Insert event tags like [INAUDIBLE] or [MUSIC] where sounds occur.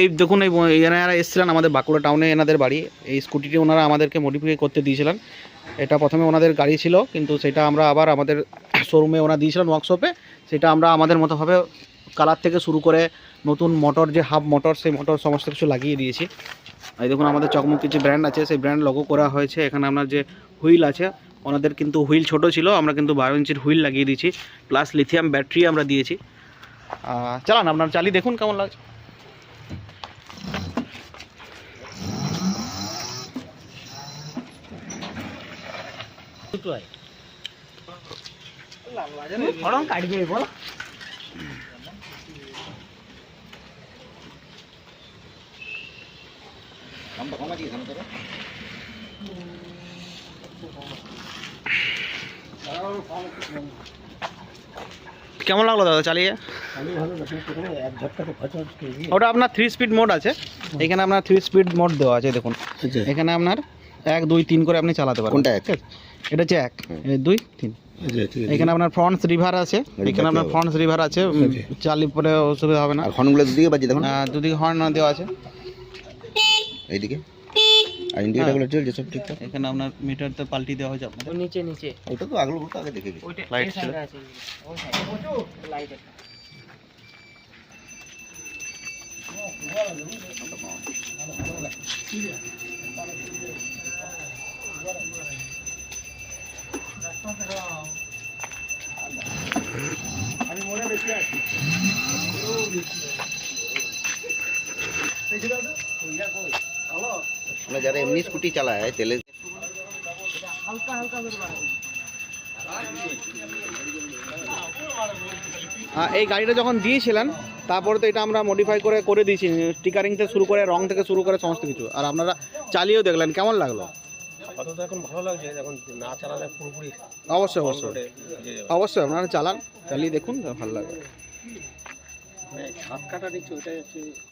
এই দেখুন, এই এনারা এসেছিলেন আমাদের বাঁকুড়া টাউনে এনাদের বাড়ি, এই স্কুটিটি ওনারা আমাদেরকে মডিফাই করতে দিয়েছিলেন। এটা প্রথমে ওনাদের গাড়ি ছিল, কিন্তু সেটা আমরা আবার আমাদের [COUGHS] শোরুমে ওনা দিয়েছিলেন ওয়ার্কশপে সেটা আমরা আমাদের মতোভাবে কালার থেকে শুরু করে নতুন মোটর যে হাফ মোটর সেই মোটর সমস্ত কিছু লাগিয়ে দিয়েছি। এই দেখুন, আমাদের চকমক কিছু ব্র্যান্ড আছে, সেই ব্র্যান্ড লগো করা হয়েছে। এখানে আপনার যে হুইল আছে, ওনাদের কিন্তু হুইল ছোট ছিল, আমরা কিন্তু বারো ইঞ্চির হুইল লাগিয়ে দিয়েছি। প্লাস লিথিয়াম ব্যাটারি আমরা দিয়েছি। চালান, আপনার চালিয়ে দেখুন কেমন লাগছে। কেমন লাগল দাদা চালিয়ে? ওটা আপনার থ্রি স্পিড মোড আছে। এখানে আপনার থ্রি স্পিড মোড দেওয়া আছে দেখুন। এখানে আপনার এক দুই তিন করে আপনি চালাতে পারবেন। কোনটা এক? এটা হচ্ছে এক দুই তিন। এখানে আপনার ফ্রন্টস রিভার আছে। এখানে আপনার ফ্রন্টস রিভার আছে। চালিয়ে পরে অসুবিধা হবে না। হর্নগুলো দুদিকে বাজছে দেখুন। আহ, দুদিকে হর্ন না দেওয়া আছে। এইদিকে। আর ইন্ডিকেটারগুলো চলছে সব ঠিকঠাক? এখানে আপনার মিটার তো পাল্টি দেওয়া হয়েছে আপনাদের। নিচে নিচে। ওটা তো আগলো তো আগে দেখে গেছি এই ছিল। এ আছে ওই side লাইট একটা মানে যারা এমনি স্কুটি চালায় তেলে হালকা হালকা করে এই গাড়িটা যখন দিয়েছিলেন তারপরে তো এটা আমরা মডিফাই করে করে দিয়েছি। স্টিকারিং থেকে শুরু করে রং থেকে শুরু করে সমস্ত কিছু। আর আপনারা চালিয়েও দেখলেন কেমন লাগল? আপাতত এখন ভালো লাগছে এখন না চালালে পুরোপুরি অবশ্যই অবশ্যই। অবশ্যই আপনারা চালান চালিয়ে দেখুন ভালো লাগবে। ছাদ হাত কাটা দেখছি ওইটাই হচ্ছে